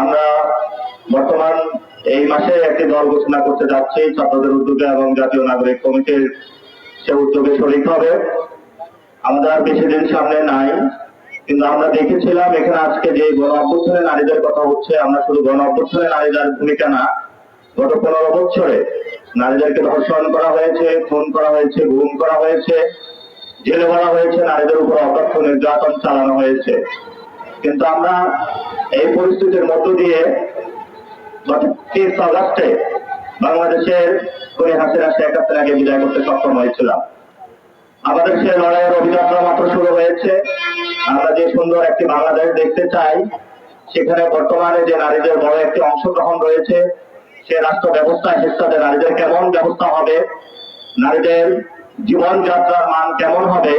আমরা বর্তমান এই মাসে একটি দল ঘোষণা করতে যাচ্ছি, ছাত্রদের উদ্যোগে এবং জাতীয় নাগরিক কমিটির সে উদ্যোগে শরিক হবে। আমাদের আর বেশি দিন সামনে নাই, কিন্তু আমরা দেখেছিলাম এখানে আজকে যে গণ অভ্যুত্থানে নারীদের কথা হচ্ছে, আমরা শুধু গণ অভ্যুত্থানে নারীদের ভূমিকা না, গত পনেরো বছরে নারীদেরকে ধর্ষণ করা হয়েছে, খুন করা হয়েছে, গুম করা হয়েছে, জেলে ভরা হয়েছে, নারীদের উপর অকথ্য নির্যাতন চালানো হয়েছে। কিন্তু আমরা এই পরিস্থিতির মধ্য দিয়ে অগস্টে বাংলাদেশের কোনে হাসিনা শেখ বিদায় করতে সক্ষম হয়েছিলাম। আমাদের সে লড়াইয়ের অভিযাত্রা মাত্র শুরু হয়েছে। আমরা যে সুন্দর একটি বাংলাদেশ দেখতে চাই, সেখানে বর্তমানে যে নারীদের বড় একটি অংশগ্রহণ রয়েছে, সে রাষ্ট্র ব্যবস্থায় হিসাবে নারীদের কেমন ব্যবস্থা হবে, নারীদের জীবনযাত্রার মান কেমন হবে,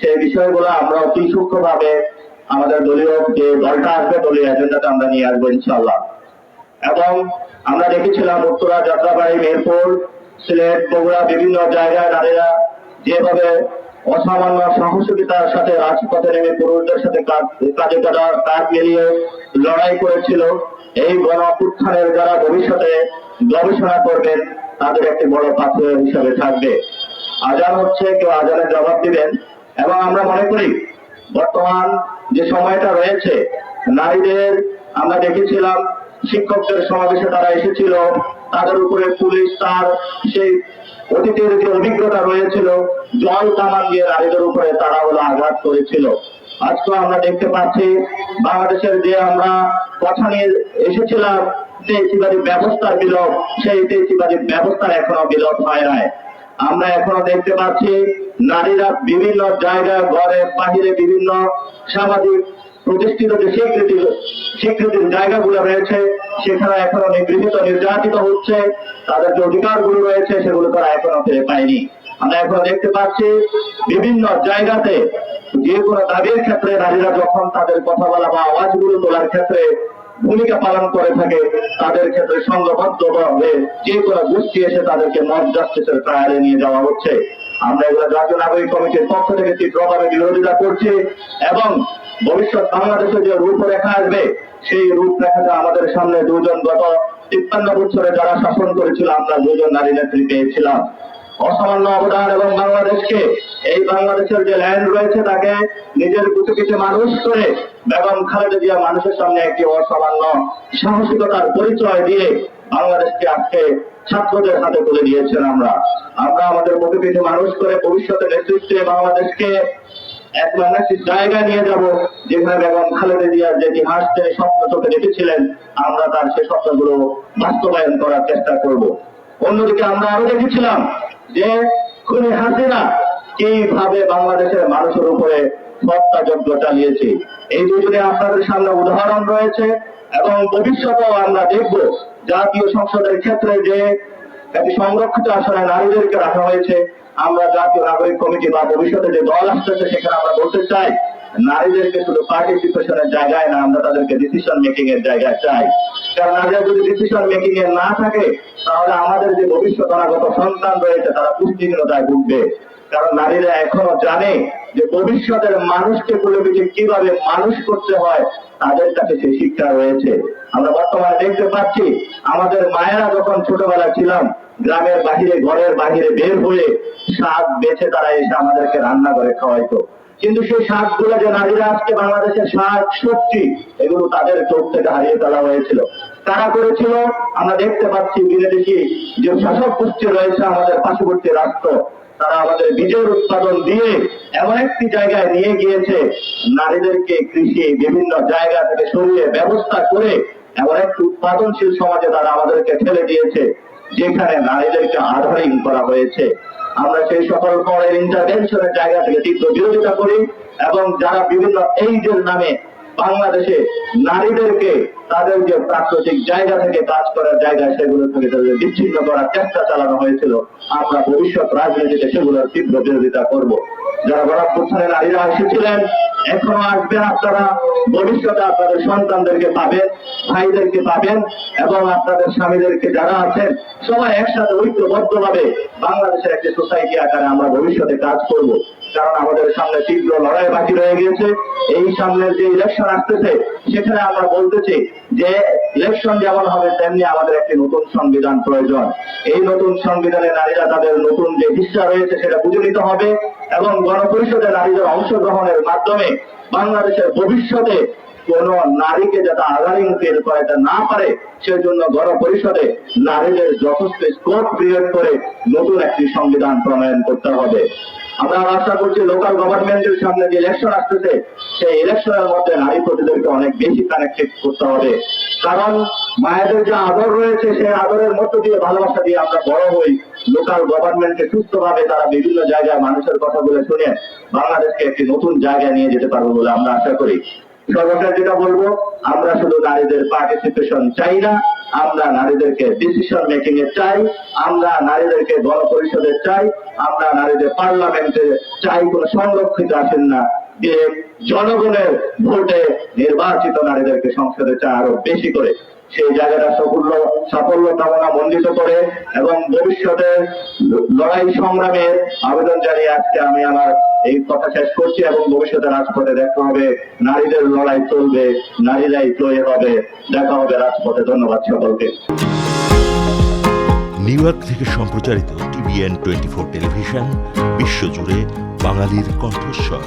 সেই বিষয়গুলো আমরা অতি সূক্ষ্মভাবে আমাদের দলীয় যে দলটা আসবে, দলীয় এজেন্ডাতে আমরা নিয়ে আসব ইনশাল্লাহ এবং আমরা দেখেছিলাম উত্তরা যাত্রাবাড়ি মেহেরপুর সিলেট, বগুড়া বিভিন্ন জায়গায় নারীরা যেভাবে অসামান্য সাহসিকতার সাথে রাজপথে নেমে পুরুষদের সাথে কাঁধা কাঁধ মিলিয়ে লড়াই করেছিল, এই গণ অভ্যুত্থানের যারা ভবিষ্যতে গবেষণা করবেন, তাদের একটি বড় পাত্র হিসাবে থাকবে। আজান হচ্ছে, কেউ আজানের জবাব দিবেন। এবং আমরা মনে করি, বর্তমান যে সময়টা রয়েছে, নারীদের আমরা দেখেছিলাম, শিক্ষকদের সমাবেশে তারা এসেছিল, তাদের উপরে পুলিশ, তার সেই অতীতের যে অভিজ্ঞতা রয়েছিল, জল কামান দিয়ে নারীদের উপরে তারা হলো আঘাত করেছিল। আজকে আমরা দেখতে পাচ্ছি, বাংলাদেশের যে আমরা কথা নিয়ে এসেছিলাম তেইশিবাদী ব্যবস্থার বিলোপ, সেই তেইশিবাদী ব্যবস্থার এখনও বিলোপ হয় নাই। আমরা এখনও দেখতে পাচ্ছি নারীরা বিভিন্ন জায়গায়, ঘরে, বাহিরে বিভিন্ন সামাজিক প্রতিষ্ঠিত যে স্বীকৃতি, স্বীকৃতির জায়গাগুলো রয়েছে, সেখানে এখনও নিগৃহীত, নির্যাতিত হচ্ছে তাদের যে অধিকারগুলো রয়েছে, সেগুলো তারা এখনও ফিরে পায়নি। আমরা এখনও দেখতে পাচ্ছি বিভিন্ন জায়গাতে যে কোনো দাবির ক্ষেত্রে নারীরা যখন তাদের কথা বলা বা আওয়াজগুলো তোলার ক্ষেত্রে ভূমিকা পালন করে থাকে, তাদের ক্ষেত্রে সংঘবদ্ধ ভাবে যে কোনো গোষ্ঠী এসে তাদেরকে মত জাস্টিসের ট্রায়ালে নিয়ে যাওয়া হচ্ছে। আমরা এগুলো জাতীয় নাগরিক কমিটির পক্ষ থেকে তীব্রভাবে বিরোধিতা করছি এবং ভবিষ্যৎ বাংলাদেশে যে রূপরেখা আসবে, সেই রূপরেখাটা আমাদের সামনে দুজন গত তিপ্পান্ন বছরে যারা শাসন করেছিল, আমরা দুজন নারী নেত্রী পেয়েছিলাম। অসামান্য অবদান এবং বাংলাদেশকে, এই বাংলাদেশের যে ল্যান্ড রয়েছে তাকে নিজের বুকে পিঠে মানুষ করে বেগম খালেদা জিয়া মানুষের সামনে একটি অসামান্য সাহসিকতার পরিচয় দিয়ে বাংলাদেশকে আজকে ছাত্রদের হাতে তুলে দিয়েছেন আমরা। আমরা আমাদের পিঠে মানুষ করে ভবিষ্যতে নেতৃত্বে বাংলাদেশকে এক বাংলাদেশের জায়গায় নিয়ে যাব, যেখানে বেগম খালেদা জিয়ার যে ইতিহাস তিনি স্বপ্ন চোখে দেখেছিলেন, আমরা তার সেই স্বপ্নগুলো বাস্তবায়ন করার চেষ্টা করব। অন্যদিকে আমরা আরও দেখেছিলাম যে খুনি হাসিনা কীভাবে বাংলাদেশের মানুষের উপরে হত্যাযজ্ঞ চালিয়েছে, এই দুজনে আপনাদের সামনে উদাহরণ রয়েছে এবং ভবিষ্যতেও আমরা দেখব জাতীয় সংসদের ক্ষেত্রে যে একটি সংরক্ষিত আসনে নারীদেরকে রাখা হয়েছে, আমরা জাতীয় নাগরিক কমিটি বা ভবিষ্যতে যে দল আসতেছে সেখানে আমরা বলতে চাই, নারীদেরকে শুধু পার্টিসিপেশনের জায়গায় না, আমরা তাদেরকে ডিসিশন মেকিং এর জায়গায় চাই। ভবিষ্যতের মানুষকে কীভাবে মানুষ করতে হয়, তাদের কাছে সেই শিক্ষা রয়েছে। আমরা বর্তমানে দেখতে পাচ্ছি, আমাদের মায়েরা যখন ছোটবেলা ছিলাম, গ্রামের বাহিরে, ঘরের বাহিরে বের হয়ে শাক বেছে তারা এসে আমাদেরকে রান্না করে খাওয়াইতো। কিন্তু সেই শাকগুলো যে নারীরা আজকে বাংলাদেশের শাক সবজি এগুলো তাদের চোখ থেকে হারিয়ে ফেলা হয়েছিল, তারা করেছিল, আমরা দেখতে পাচ্ছি বিদেশি যে শাসক গোষ্ঠী রয়েছে আমাদের পার্শ্ববর্তী রাষ্ট্র, তারা আমাদের বীজের উৎপাদন দিয়ে এমন একটি জায়গায় নিয়ে গিয়েছে, নারীদেরকে কৃষি বিভিন্ন জায়গা থেকে সরিয়ে ব্যবস্থা করে এমন একটি উৎপাদনশীল সমাজে তারা আমাদেরকে ঠেলে দিয়েছে, যেখানে নারীদেরকে আধারিং করা হয়েছে। আমরা সেই সকল পরের ইন্টারভেনশনের জায়গা থেকে তীব্র বিরোধিতা করি এবং যারা বিভিন্ন এইজের নামে বাংলাদেশে নারীদেরকে তাদের যে প্রাকৃতিক জায়গা থেকে কাজ করার জায়গা সেগুলো থেকে তাদের বিচ্ছিন্ন করার চেষ্টা চালানো হয়েছিল, আমরা ভবিষ্যৎ রাজনীতিতে সেগুলোর তীব্র বিরোধিতা করব। যারা গণপ্রথানে নারীরা এসেছিলেন, এখনও আসবেন আপনারা, ভবিষ্যতে আপনাদের সন্তানদেরকে পাবেন। ভাইদেরকে পাবেন এবং আপনাদের স্বামীদেরকে যারা আছেন, সবাই একসাথে ঐক্যবদ্ধ ভাবে বাংলাদেশের একটি সোসাইটি আকারে আমরা ভবিষ্যতে কাজ করব। কারণ আমাদের সামনে তীব্র লড়াই বাকি রয়ে গিয়েছে এই সামনের যে ইলেকশন আসতেছে, সেখানে আমরা বলতেছি যে ইলেকশন যেমন হবে, তেমনি আমাদের একটি নতুন সংবিধান প্রয়োজন। এই নতুন সংবিধানে নারীরা তাদের নতুন যে হিস্সা রয়েছে, সেটা বুঝে নিতে হবে এবং গণপরিষদে নারীদের অংশগ্রহণের মাধ্যমে বাংলাদেশের ভবিষ্যতে কোন নারীকে যাতে আগামী ফেল করাতে না পারে, সেজন্য গণপরিষদে নারীদের যথেষ্ট স্কোপ ক্রিয়েট করে নতুন একটি সংবিধান প্রণয়ন করতে হবে। আমরা আশা করছি লোকাল গভর্নমেন্টের সামনে যে ইলেকশন আসতেছে, সেই ইলেকশনের মধ্যে নারী প্রতিযোগিতা অনেক বেশি কানেক্টেড করতে হবে। কারণ মায়েদের যে আদর রয়েছে, সেই আদরের মধ্য দিয়ে ভালোবাসা দিয়ে আমরা বড় হই। লোকাল গভর্নমেন্টকে সুস্থভাবে তারা বিভিন্ন জায়গায় মানুষের কথা বলে শুনে বাংলাদেশকে একটি নতুন জায়গায় নিয়ে যেতে পারব বলে আমরা আশা করি। সর্বশেষ যেটা বলব, আমরা শুধু নারীদের পার্টিসিপেশন চাই না, আমরা নারীদেরকে ডিসিশন মেকিং এ চাই, আমরা নারীদেরকে গণপরিষদে চাই, আমরা নারীদের পার্লামেন্টে চাই, কোনো সংরক্ষিত আসেন না। জনগণের ভোটে নির্বাচিত নারীদেরকে সংসদে চায় আরও বেশি করে। সেই জায়গাটা সাফল্য সাফল্য কামনা মণ্ডিত করে এবং ভবিষ্যতে লড়াই সংগ্রামের আবেদন জানিয়ে আজকে আমি আমার এই কথা শেষ করছি এবং ভবিষ্যতে রাজপথে দেখা হবে। নারীদের লড়াই চলবে, নারীরাই জয় হবে, দেখা হবে রাজপথে। ধন্যবাদ সকলকে। নিউ ইয়র্ক থেকে সম্প্রচারিত টিভিএন টোয়েন্টি ফোর টেলিভিশন, বিশ্বজুড়ে বাঙালির কণ্ঠস্বর।